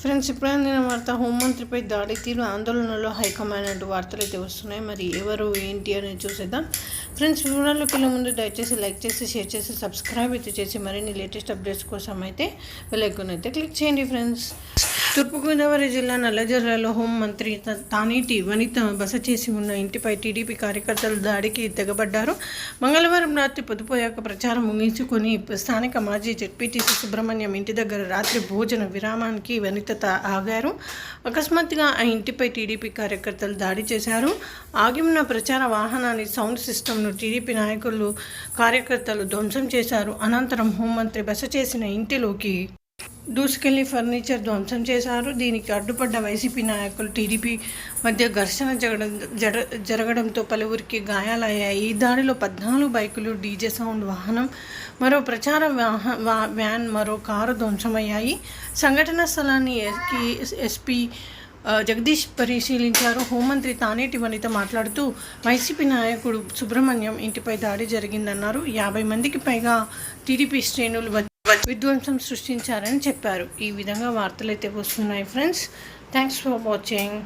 Friends ఇప్పుడైనా అందిన వార్త హోంమంత్రిపై దాడి తీరు ఆందోళనలో హైకమాండ్ అంటూ వార్తలు అయితే వస్తున్నాయి. మరి ఎవరు ఏంటి అనేది చూసేద్దాం. ఫ్రెండ్స్ వివరాల్లోకి వెళ్ళే ముందు దయచేసి లైక్ చేసి షేర్ చేసి సబ్స్క్రైబ్ అయితే చేసి మరిన్ని లేటెస్ట్ అప్డేట్స్ కోసం అయితే బెల్ అయితే క్లిక్ చేయండి ఫ్రెండ్స్. తూర్పుగోదావరి జిల్లా నల్లజర్లలో హోంమంత్రి త- తానేటి వనిత బస చేసి ఉన్న ఇంటిపై టీడీపీ కార్యకర్తలు దాడికి తెగబడ్డారు. మంగళవారం రాత్రి పొద్దుపోయాక ప్రచారం ముగించుకొని స్థానిక మాజీ జడ్పీటీసీ సుబ్రహ్మణ్యం ఇంటి దగ్గర రాత్రి భోజన విరామానికి వనిత ఆగారు. అకస్మాత్తుగా ఆ ఇంటిపై టీడీపీ కార్యకర్తలు దాడి చేశారు. ఆగి ఉన్న ప్రచార వాహనాన్ని సౌండ్ సిస్టమ్ను టీడీపీ నాయకులు కార్యకర్తలు ధ్వంసం చేశారు. అనంతరం హోంమంత్రి బస చేసిన ఇంటిలోకి దూసుకెళ్ళి ఫర్నిచర్ ధ్వంసం చేశారు. దీనికి అడ్డుపడ్డ వైసీపీ నాయకులు టీడీపీ మధ్య ఘర్షణ జరగడం జర జరగడంతో పలువురికి గాయాలయ్యాయి. ఈ దాడిలో పద్నాలుగు బైకులు డీజే సౌండ్ వాహనం మరో ప్రచార వాహ వా- వ్యాన్ మరో కారు ధ్వంసమయ్యాయి. సంఘటన స్థలాన్ని ఎస్పీ జగదీష్ పరిశీలించారు. హోంమంత్రి తానేటి వనిత మాట్లాడుతూ వైసీపీ నాయకుడు సుబ్రహ్మణ్యం ఇంటిపై దాడి జరిగిందన్నారు. యాభై మందికి పైగా టీడీపీ శ్రేణులు విధ్వంసం సృష్టించారని చెప్పారు. ఈ విధంగా వార్తలు అయితే వస్తున్నాయి ఫ్రెండ్స్ థ్యాంక్స్ ఫర్ వాచింగ్